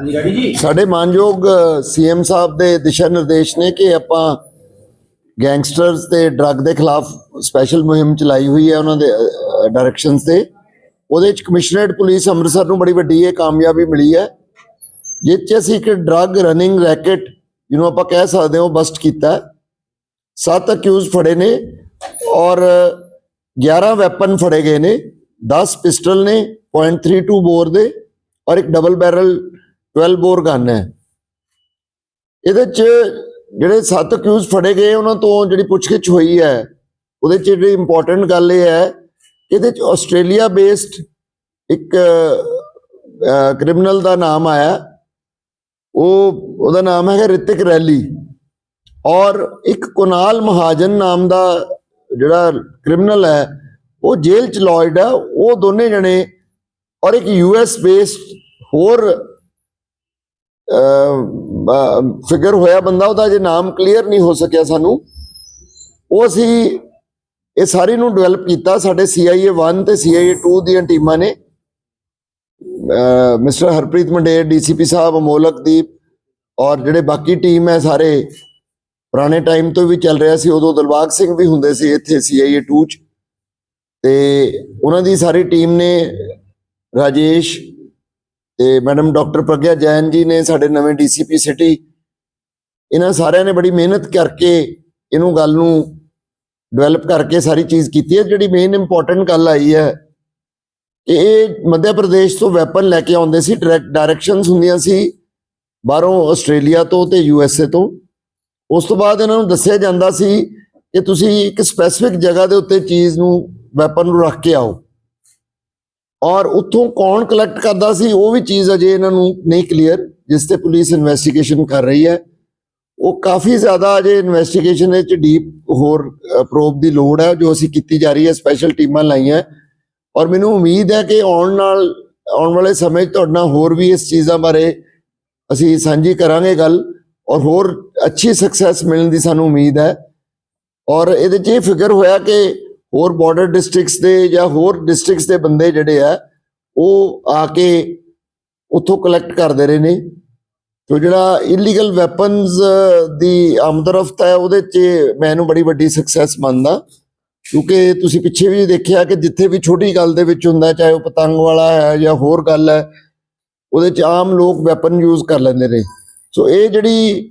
ਹਾਂਜੀ ਗਾੜੀ ਜੀ। ਸਾਡੇ ਮਾਨਯੋਗ ਸੀਐਮ ਸਾਹਿਬ ਦੇ ਦਿਸ਼ਾ ਨਿਰਦੇਸ਼ ਨੇ ਕਿ ਆਪਾਂ ਗੈਂਗਸਟਰਸ ਤੇ ਡਰੱਗ ਦੇ ਖਿਲਾਫ ਸਪੈਸ਼ਲ ਮੁਹਿੰਮ ਚਲਾਈ ਹੋਈ ਹੈ ਉਹਨਾਂ ਦੇ ਡਾਇਰੈਕਸ਼ਨਸ ਤੇ। ਉਹਦੇ ਚ ਕਮਿਸ਼ਨਰੇਟ ਪੁਲਿਸ ਅੰਮ੍ਰਿਤਸਰ ਨੂੰ ਬੜੀ ਵੱਡੀ ਇਹ ਕਾਮਯਾਬੀ ਮਿਲੀ ਹੈ। ਜਿਸ ਚ ਅਸੀਂ ਇੱਕ ਡਰੱਗ ਰਨਿੰਗ ਰੈਕਟ, ਜਿਹਨੂੰ ਆਪਾਂ ਕਹਿ ਸਕਦੇ ਹਾਂ ਬਸਟ ਕੀਤਾ ਸੱਤ ਅਕਿਊਜ਼ ਫੜੇ ਨੇ ਔਰ 11 ਵੈਪਨ ਫੜੇ ਗਏ ਨੇ। 10 ਪਿਸਟਲ ਨੇ .32 ਬੋਰ ਦੇ ਔਰ ਇੱਕ ਡਬਲ ਬੈਰਲ 12 ਬੋਰ ਗਨ ਹੈ। ਇਹਦੇ ਚ ਜਿਹੜੇ ਸੱਤ ਅਕਿਊਜ਼ ਫੜੇ ਗਏ, ਉਹਨਾਂ ਤੋਂ ਜਿਹੜੀ ਪੁੱਛਗਿੱਛ ਹੋਈ ਹੈ, ਉਹਦੇ ਚ ਜਿਹੜੀ ਇੰਪੋਰਟੈਂਟ ਗੱਲ ਇਹ ਹੈ ਕਿ ਇਹਦੇ ਚ ਆਸਟ੍ਰੇਲੀਆ ਬੇਸਡ ਇੱਕ ਕ੍ਰਿਮੀਨਲ ਦਾ ਨਾਮ ਆਇਆ। ਉਹ, ਉਹਦਾ ਨਾਮ ਹੈਗਾ ਰਿਤਿਕ ਰੈਲੀ। ਔਰ ਇੱਕ ਕੁਨਾਲ ਮਹਾਜਨ ਨਾਮ ਦਾ ਜਿਹੜਾ ਕ੍ਰਿਮੀਨਲ ਹੈ, ਉਹ ਜੇਲ੍ਹ ਚ ਲੌਇਡ ਹੈ। ਉਹ ਦੋਨੇ ਜਣੇ ਔਰ ਇੱਕ ਯੂਐਸ ਬੇਸਡ ਹੋਰ ਫਿਗਰ ਹੋਇਆ ਬੰਦਾ ਉਹਦਾ ਜੇ ਨਾਮ ਕਲੀਅਰ ਨਹੀਂ ਹੋ ਸਕਿਆ ਸਾਨੂੰ। ਉਹ ਅਸੀਂ ਇਹ ਸਾਰੀ ਨੂੰ ਡਿਵੈਲਪ ਕੀਤਾ, ਸਾਡੇ CIA 1 ਤੇ CIA 2 ਦੀਆਂ ਟੀਮਾਂ ਨੇ। ਮਿਸਟਰ ਹਰਪ੍ਰੀਤ ਮੰਡੇਰ ਡੀਸੀਪੀ ਸਾਹਿਬ ਅਮੋਲਕਦੀਪ ਔਰ ਜਿਹੜੇ ਬਾਕੀ ਟੀਮ ਹੈ ਸਾਰੇ, ਪੁਰਾਣੇ ਟਾਈਮ ਤੋਂ ਵੀ ਚੱਲ ਰਿਹਾ ਸੀ। ਉਦੋਂ ਦਿਲਬਾਗ ਸਿੰਘ ਵੀ ਹੁੰਦੇ ਸੀ ਇੱਥੇ CIA 2 ਚ। ਤੇ ਉਹਨਾਂ ਦੀ ਸਾਰੀ ਟੀਮ ਨੇ, ਰਾਜੇਸ਼ ਤੇ ਮੈਡਮ ਡਾਕਟਰ ਪ੍ਰਗਿਆ ਜੈਨ ਜੀ ਨੇ ਸਾਡੇ ਨਵੇਂ ਡੀਸੀਪੀ ਸਿਟੀ, ਇਹਨਾਂ ਸਾਰਿਆਂ ਨੇ ਬੜੀ ਮਿਹਨਤ ਕਰਕੇ ਇਹਨੂੰ ਗੱਲ ਨੂੰ ਡਿਵੈਲਪ ਕਰਕੇ ਸਾਰੀ ਚੀਜ਼ ਕੀਤੀ ਹੈ। ਜਿਹੜੀ ਮੇਨ ਇੰਪੋਰਟੈਂਟ ਗੱਲ ਆਈ ਹੈ ਕਿ ਇਹ ਮੱਧ ਪ੍ਰਦੇਸ਼ ਤੋਂ ਵੈਪਨ ਲੈ ਕੇ ਆਉਂਦੇ ਸੀ ਡਾਇਰੈਕਸ਼ਨਸ ਹੁੰਦੀਆਂ ਸੀ ਬਾਹਰੋਂ ਆਸਟ੍ਰੇਲੀਆ ਤੋਂ ਤੇ ਏ ਤੋਂ। ਉਸ ਤੋਂ ਬਾਅਦ ਇਹਨਾਂ ਨੂੰ ਦੱਸਿਆ ਜਾਂਦਾ ਸੀ ਕਿ ਤੁਸੀਂ ਇੱਕ ਸਪੈਸੀਫਿਕ ਜਗ੍ਹਾ ਦੇ ਉੱਤੇ ਚੀਜ਼ ਨੂੰ ਵੈਪਨ ਨੂੰ ਰੱਖ ਕੇ ਆਓ। ਔਰ ਉੱਥੋਂ ਕੌਣ ਕਲੈਕਟ ਕਰਦਾ ਸੀ, ਉਹ ਵੀ ਚੀਜ਼ ਅਜੇ ਇਹਨਾਂ ਨੂੰ ਨਹੀਂ ਕਲੀਅਰ ਜਿਸ ਤੇ ਪੁਲਿਸ ਇਨਵੈਸਟੀਗੇਸ਼ਨ ਕਰ ਰਹੀ ਹੈ। ਉਹ ਕਾਫੀ ਜ਼ਿਆਦਾ ਅਜੇ ਇਨਵੈਸਟੀਗੇਸ਼ਨ ਵਿੱਚ ਡੀਪ ਹੋਰ ਪ੍ਰੋਬ ਦੀ ਲੋੜ ਹੈ, ਜੋ ਅਸੀਂ ਕੀਤੀ ਜਾ ਰਹੀ ਹੈ ਸਪੈਸ਼ਲ ਟੀਮਾਂ ਲਾਈਆਂ। ਔਰ ਮੈਨੂੰ ਉਮੀਦ ਹੈ ਕਿ ਆਉਣ ਨਾਲ, ਆਉਣ ਵਾਲੇ ਸਮੇਂ 'ਚ ਤੁਹਾਡੇ ਨਾਲ ਹੋਰ ਵੀ ਇਸ ਚੀਜ਼ਾਂ ਬਾਰੇ ਅਸੀਂ ਸਾਂਝੀ ਕਰਾਂਗੇ ਗੱਲ, ਔਰ ਹੋਰ ਅੱਛੀ ਸਕਸੈਸ ਮਿਲਣ ਦੀ ਸਾਨੂੰ ਉਮੀਦ ਹੈ। ਔਰ ਇਹਦੇ 'ਚ ਇਹ ਫਿਕਰ ਹੋਇਆ ਕਿ ਹੋਰ ਬਾਰਡਰ ਡਿਸਟ੍ਰਿਕਟਸ ਦੇ ਜਾਂ ਹੋਰ ਡਿਸਟ੍ਰਿਕਟਸ ਦੇ ਬੰਦੇ ਜਿਹੜੇ ਆ, ਉਹ ਆ ਕੇ ਉੱਥੋਂ ਕਲੈਕਟ ਕਰਦੇ ਰਹੇ ਨੇ। ਤੋ ਜਿਹੜਾ ਇਲੀਗਲ ਵੈਪਨਸ ਦੀ ਆਮਦਰਫਤ ਹੈ, ਉਹਦੇ 'ਚ ਮੈਨੂੰ ਬੜੀ ਵੱਡੀ ਸਕਸੈਸ ਮੰਨਦਾ। ਕਿਉਂਕਿ ਤੁਸੀਂ ਪਿੱਛੇ ਵੀ ਦੇਖਿਆ ਕਿ ਜਿੱਥੇ ਵੀ ਛੋਟੀ ਗੱਲ ਦੇ ਵਿੱਚ ਹੁੰਦਾ, ਚਾਹੇ ਉਹ ਪਤੰਗ ਵਾਲਾ ਹੈ ਜਾਂ ਹੋਰ ਗੱਲ ਹੈ, ਉਹਦੇ 'ਚ ਆਮ ਲੋਕ ਵੈਪਨ ਯੂਜ਼ ਕਰ ਲੈਂਦੇ ਨੇ। ਸੋ ਇਹ ਜਿਹੜੀ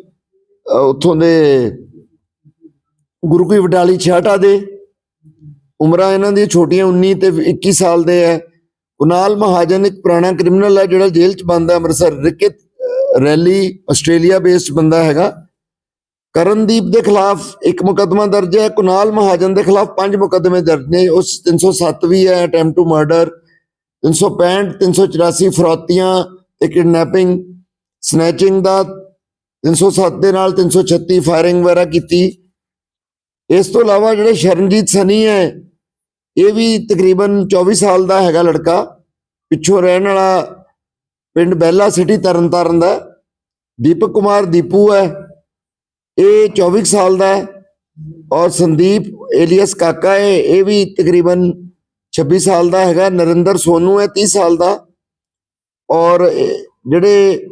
ਉੱਥੋਂ ਦੇ ਗੁਰੂ ਕੀ ਵਡਾਲੀ ਛਾਟਾ ਦੇ ਉਮਰਾਂ ਇਹਨਾਂ ਦੀ ਛੋਟੀਆਂ 19 ਤੇ 21 ਸਾਲ ਦੇ ਹੈ। ਕੁਨਾਲ ਮਹਾਜਨ ਇੱਕ ਪੁਰਾਣਾ ਕ੍ਰਿਮੀਨਲ ਹੈ ਜਿਹੜਾ ਜੇਲ੍ਹ ਚ ਬੰਦ ਅੰਮ੍ਰਿਤਸਰ ਰਿਕਿਤ ਰੈਲੀ, ਆਸਟ੍ਰੇਲੀਆ ਬੇਸਡ ਬੰਦਾ ਹੈਗਾ। ਕਰਨਦੀਪ ਦੇ ਖਿਲਾਫ ਇੱਕ ਮੁਕੱਦਮਾ ਦਰਜ ਹੈ, ਕੁਨਾਲ ਮਹਾਜਨ ਦੇ ਖਿਲਾਫ ਪੰਜ ਮੁਕੱਦਮੇ ਦਰਜ ਨੇ, ਉਸ 307 ਵੀ ਹੈ ਅਟੈਂਪਟ ਟੂ ਮਰਡਰ 365 384 ਫਰੋਤੀਆਂ ਤੇ ਕਿਡਨੈਪਿੰਗ ਸਨੈਚਿੰਗ ਦਾ 307 ਦੇ ਨਾਲ 336 ਫਾਇਰਿੰਗ ਵਗੈਰਾ ਕੀਤੀ। ਇਸ ਤੋਂ ਇਲਾਵਾ ਜਿਹੜੇ ਸ਼ਰਨਜੀਤ ਸਨੀ ਹੈ, ਇਹ ਵੀ ਤਕਰੀਬਨ 24 ਸਾਲ ਦਾ ਹੈਗਾ ਲੜਕਾ। ਪਿੱਛੋਂ ਰਹਿਣ ਵਾਲਾ ਪਿੰਡ ਬੈਲਾ ਸਿਟੀ ਤਰਨਤਾਰਨ ਦਾ। ਦੀਪਕ ਕੁਮਾਰ ਦੀਪੂ ਹੈ, ਇਹ 24 ਸਾਲ ਦਾ ਹੈ। ਔਰ ਸੰਦੀਪ ਏਲੀਅਸ ਕਾਕਾ ਹੈ, ਇਹ ਵੀ ਤਕਰੀਬਨ 26 ਸਾਲ ਦਾ ਹੈਗਾ। ਨਰਿੰਦਰ ਸੋਨੂ ਹੈ 30 ਸਾਲ ਦਾ। ਔਰ ਜਿਹੜੇ